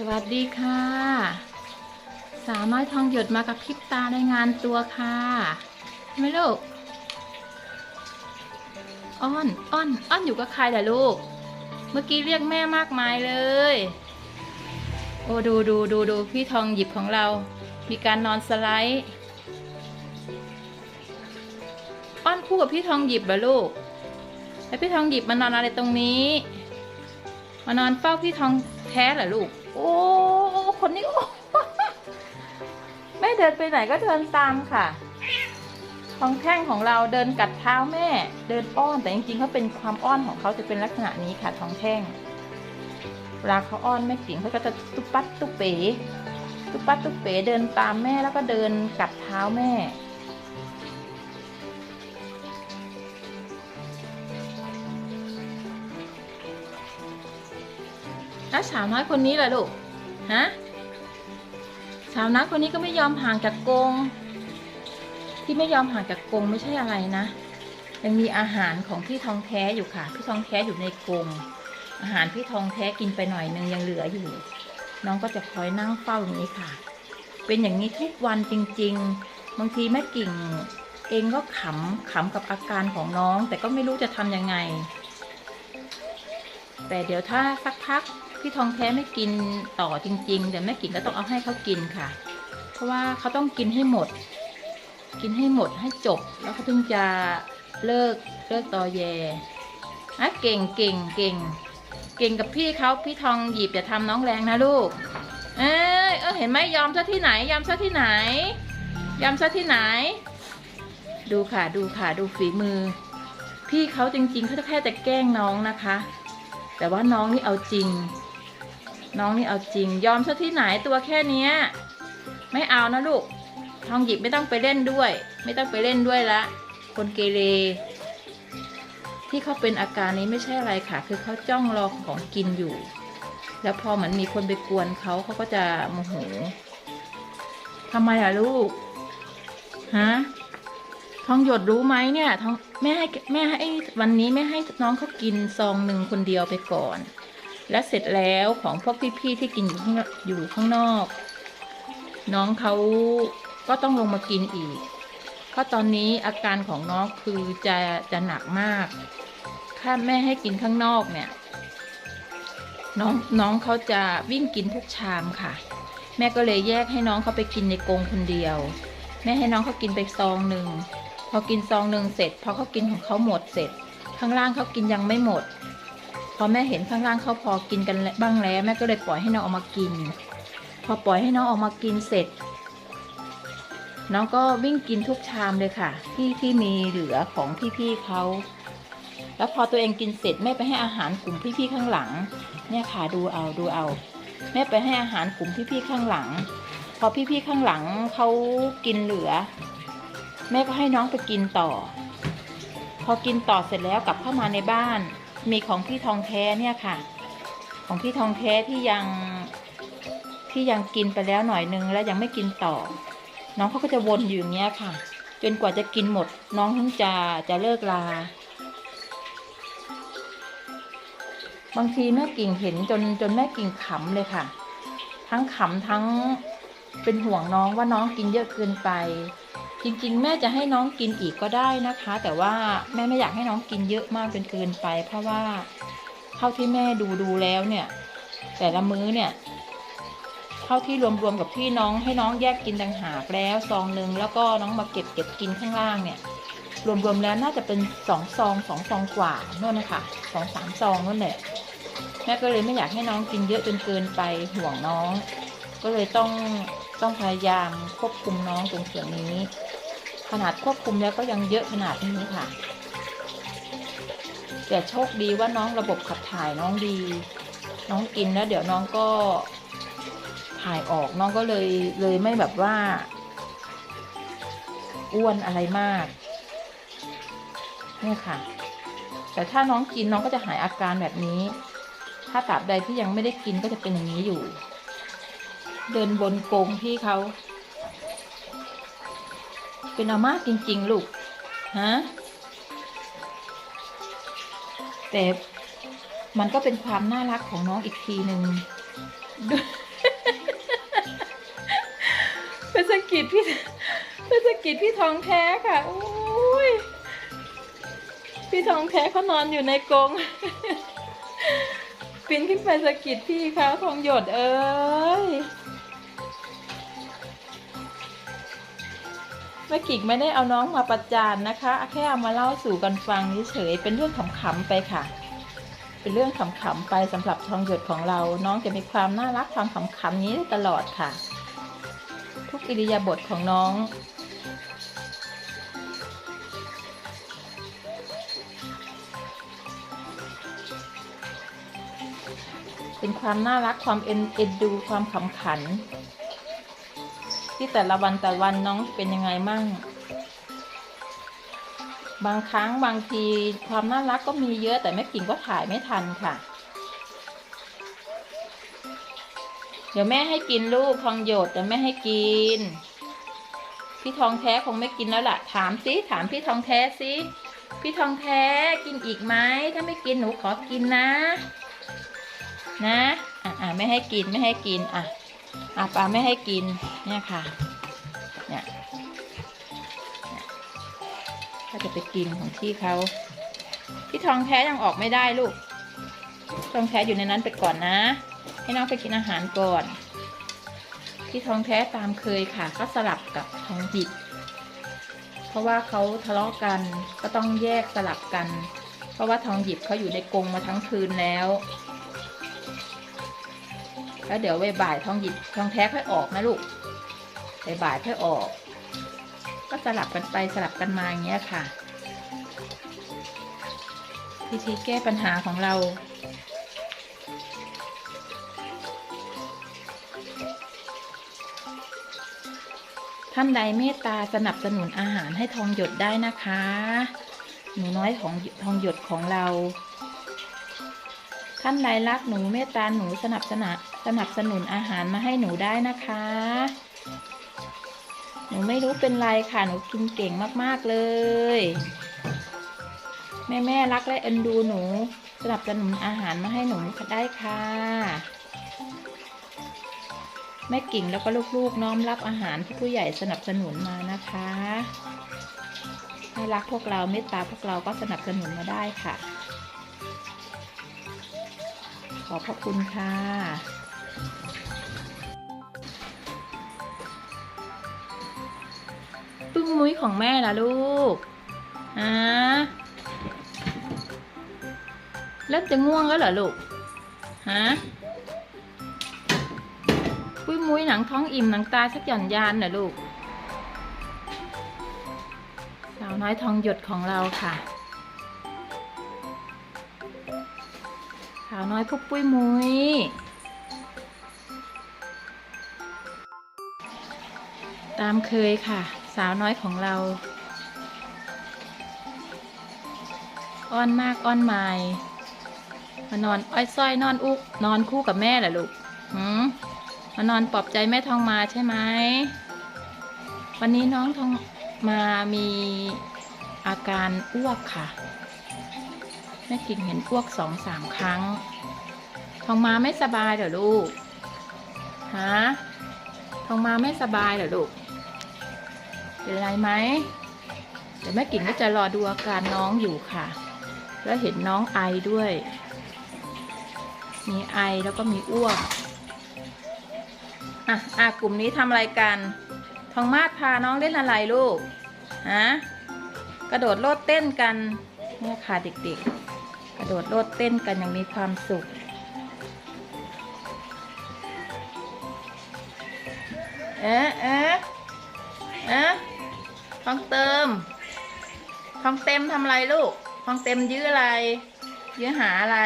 สวัสดีค่ะ สาวน้อยทองหยดมากับพริบตาในงานตัวค่ะใช่ไหมลูก อ้อน อ้อน อ้อนอยู่กับใครล่ะลูก เมื่อกี้เรียกแม่มากมายเลย โอ้ดูดูดูดูพี่ทองหยิบของเรา มีการนอนสไลด์ อ้อนคู่กับพี่ทองหยิบเหรอลูก แล้วพี่ทองหยิบมานอนอะไรตรงนี้ มานอนเฝ้าพี่ทองแท้เหรอลูก โอ้คนนี้โอ้แม่เดินไปไหนก็เดินตามค่ะทองแท่งของเราเดินกัดเท้าแม่ เดินอ้อนแต่จริงๆเขาเป็นความอ้อนของเขาจะเป็นลักษณะนี้ค่ะทองแท่งเวลาเขาอ้อนแม่กิ่งเขาก็จะตุ๊ปัดตุ๊เป๋ตุ๊ปัดตุ๊เป๋เดินตามแม่แล้วก็เดินกัดเท้าแม่ แล้วสาวน้อยคนนี้ล่ะลูก ฮะ สาวน้อยคนนี้ก็ไม่ยอมห่างจากกรงที่ไม่ยอมห่างจากกรงไม่ใช่อะไรนะ ยังมีอาหารของพี่ทองแท้อยู่ค่ะ พี่ทองแท้อยู่ในกรงอาหารพี่ทองแท้กินไปหน่อยนึงยังเหลืออยู่ น้องก็จะคอยนั่งเฝ้าอย่างนี้ค่ะ เป็นอย่างนี้ทุกวันจริง ๆ บางทีแม่กิ่ง เองก็ขำขำกับอาการของน้อง แต่ก็ไม่รู้จะทำยังไง แต่เดี๋ยวถ้าสักพัก พี่ทองแท้ไม่กินต่อจริงๆเดี๋ยวแม่กิ่งก็ต้องเอาให้เขากินค่ะ เพราะว่าเขาต้องกินให้หมด กินให้หมดให้จบ แล้วเขาถึงจะเลิกเลิกตอแยอะเก่งเก่งเก่ง เก่งกับพี่เขาพี่ทองหยิบอย่าทำน้องแรงนะลูก เอ้ยเออเห็นไหมยอมซะที่ไหน ยอมซะที่ไหน ยอมซะที่ไหน ดูค่ะดูค่ะดูฝีมือ พี่เขาจริงๆเขาแค่จะแกล้งน้องนะคะ แต่ว่าน้องนี่เอาจริง น้องนี่เอาจริง ยอมซะที่ไหนตัวแค่เนี้ย ไม่เอานะลูก ทองหยิบไม่ต้องไปเล่นด้วย ไม่ต้องไปเล่นด้วยละ คนเกเร ที่เขาเป็นอาการนี้ไม่ใช่อะไรค่ะ คือเขาจ้องรอของกินอยู่ แล้วพอเหมือนมีคนไปกวนเขาเขาก็จะโมโหทำไมล่ะลูก ฮะ ทองหยดรู้ไหมเนี่ยทองแม่ให้แม่ให้วันนี้แม่ให้น้องเขากินซองหนึ่งคนเดียวไปก่อน และเสร็จแล้วของพวกพี่ๆที่กินอยู่ข้างอยู่ข้างนอก น้องเขาก็ต้องลงมากินอีก เพราะตอนนี้อาการของน้องคือจะจะหนักมาก ถ้าแม่ให้กินข้างนอกเนี่ย น้องน้องเขาจะวิ่งกินทุกชามค่ะ แม่ก็เลยแยกให้น้องเขาไปกินในกรงคนเดียว แม่ให้น้องเขากินไปซองหนึ่งพอกินซองหนึ่งเสร็จพอเขากินของเขาหมดเสร็จ ข้างล่างเขากินยังไม่หมด พอแม่เห็นข้างล่างเขาพอกินกันบ้างแล้วแม่ก็เลยปล่อยให้น้องออกมากิน พอปล่อยให้น้องออกมากินเสร็จ น้องก็วิ่งกินทุกชามเลยค่ะ ที่ที่มีเหลือของพี่ๆเขาแล้วพอตัวเองกินเสร็จแม่ไปให้อาหารกลุ่มพี่ๆข้างหลัง เนี่ยค่ะดูเอาดูเอา แม่ไปให้อาหารกลุ่มพี่ๆข้างหลัง พอพี่ๆข้างหลังเขากินเหลือ แม่ก็ให้น้องไปกินต่อ พอกินต่อเสร็จแล้วกลับเข้ามาในบ้าน มีของพี่ทองแท้เนี่ยค่ะ ของพี่ทองแท้ที่ยังที่ยังกินไปแล้วหน่อยนึงแล้วยังไม่กินต่อ น้องเขาก็จะวนอยู่อย่างเงี้ยค่ะ จนกว่าจะกินหมด น้องถึงจะจะเลิกลา บางทีแม่กิ่งเห็นจนจนแม่กิ่งขำเลยค่ะ ทั้งขำทั้งเป็นห่วงน้องว่าน้องกินเยอะเกินไป จริงๆ แม่จะให้น้องกินอีกก็ได้นะคะ แต่ว่าแม่ไม่อยากให้น้องกินเยอะมากจนเกินไป เพราะว่าเท่าที่แม่ดูดูแล้วเนี่ย แต่ละมื้อเนี่ยเท่าที่รวมๆกับที่น้องให้น้องแยกกินต่างหากแล้วซองหนึ่งแล้วก็น้องมาเก็บเก็บกินข้างล่างเนี่ยรวมๆแล้วน่าจะเป็นสองซองสองซองกว่านู่นนะคะสองสามซองนั่นแหละแม่ก็เลยไม่อยากให้น้องกินเยอะจนเกินไปห่วงน้อง ก็เลยต้องต้องพยายามควบคุมน้องตรงส่วนนี้ ขนาดควบคุมแล้วก็ยังเยอะขนาดนี้ค่ะ แต่โชคดีว่าน้องระบบขับถ่ายน้องดี น้องกินแล้วเดี๋ยวน้องก็ถ่ายออกน้องก็เลยเลยไม่แบบว่า อ้วนอะไรมากนี่ค่ะ แต่ถ้าน้องกินน้องก็จะหายอาการแบบนี้ ถ้าตราบใดที่ยังไม่ได้กินก็จะเป็นอย่างนี้อยู่ เดินบนกรงพี่เขา เป็นอาม่าจริง ๆ ลูก ฮะ แต่มันก็เป็นความน่ารักของน้องอีกทีหนึ่งเป็นสกิดพี่เป็นสกิดพี่ทองแท้ค่ะโอ้ยพี่ทองแท้เขานอนอยู่ในกรงปีนขึ้นไปสกิดพี่เขาทองหยดเอ้ย แม่กิกไม่ได้เอาน้องมาประจานนะคะ แค่เอามาเล่าสู่กันฟังเฉยเป็นเรื่องขำๆไปค่ะ เป็นเรื่องขำๆไปสำหรับทองหยดของเรา น้องจะมีความน่ารักความขำๆนี้ตลอดค่ะ ทุกอิริยาบถของน้องเป็นความน่ารักความเอ็นเอ็นดูความขำขัน ที่แต่ละวันแต่ละวันน้องเป็นยังไงมั่ง บางครั้งบางทีความน่ารักก็มีเยอะแต่แม่กิ่งก็ถ่ายไม่ทันค่ะ เดี๋ยวแม่ให้กินลูกทองหยดเดี๋ยวแม่ให้กิน พี่ทองแท้คงไม่กินแล้วล่ะ ถามสิถามพี่ทองแท้สิพี่ทองแท้กินอีกไหมถ้าไม่กินหนูขอกินนะ นะอะอะไม่ให้กินไม่ให้กินอะ อะปลาไม่ให้กินเนี่ยค่ะเนี่ยเนี่ยถ้าจะไปกินของพี่เขาพี่ทองแท้ยังออกไม่ได้ลูกทองแท้อยู่ในนั้นไปก่อนนะ ให้น้องไปกินอาหารก่อนพี่ทองแท้ตามเคยค่ะก็สลับกับทองหยิบเพราะว่าเขาทะเลาะกันก็ต้องแยกสลับกัน เพราะว่าทองหยิบเขาอยู่ในกรงมาทั้งคืนแล้ว แล้วเดี๋ยวบ่ายทองหยิบทองแท้ค่อยออกนะลูกบ่ายๆค่อยออก ก็สลับกันไปสลับกันมาอย่างเงี้ยค่ะวิธีแก้ปัญหาของเรา ท่านใดเมตตาสนับสนุนอาหารให้ทองหยดได้นะคะ หนูน้อยของทองหยดของเรา ท่านใดรักหนูเมตตาหนูสนับสนุน สนับสนุนอาหารมาให้หนูได้นะคะ หนูไม่รู้เป็นไรค่ะ หนูกินเก่งมากๆเลย แม่แม่รักและเอ็นดูหนู สนับสนุนอาหารมาให้หนูได้ค่ะ แม่กิ่งแล้วก็ลูกๆน้อมรับอาหารที่ผู้ใหญ่สนับสนุนมานะคะถ้รักพวกเราเมตตาพวกเราก็สนับสนุนมาได้ค่ะขอบพระคุณค่ะ มุ้ยของแม่ล่ะลูกอ่าเริ่มจะง่วงแล้วเหรอลูก ฮะ ปุ้ยมุ้ยหนังท้องอิ่มหนังตาชักหย่อนยานเหรอลูก สาวน้อยทองหยดของเราค่ะ สาวน้อยพุกปุ้ยมุ้ยตามเคยค่ะ สาวน้อยของเรา อ้อนมากอ้อนไมายมานอนอ้อยส้อยนอนอุกนอนคู่กับแม่เหรอลูกหืมมานอนปลอบใจแม่ทองมาใช่ไหมวันนี้น้องทองมามีอาการอ้วกค่ะ แม่กิ่งเห็นอ้วกสองสามครั้ง ทองมาไม่สบายเหรอลูกฮะทองมาไม่สบายเหรอลูก เป็นไรไหมเดี๋ยวแม่กิ่งก็จะรอดูอาการน้องอยู่ค่ะ แล้วเห็นน้องไอด้วย มีไอแล้วก็มีอ้วกอะอะกลุ่มนี้ทำอะไรกัน ทองมาศพาน้องเล่นอะไรลูกฮะกระโดดโลดเต้นกันเนี่ยค่ะเด็กๆ กระโดดโลดเต้นกันอย่างมีความสุขเอ๊ะเอ๊ะเอ๊ะ ทองเติม ทองเต็มทำอะไรลูก ทองเต็มยื้ออะไร ยื้อหาอะไร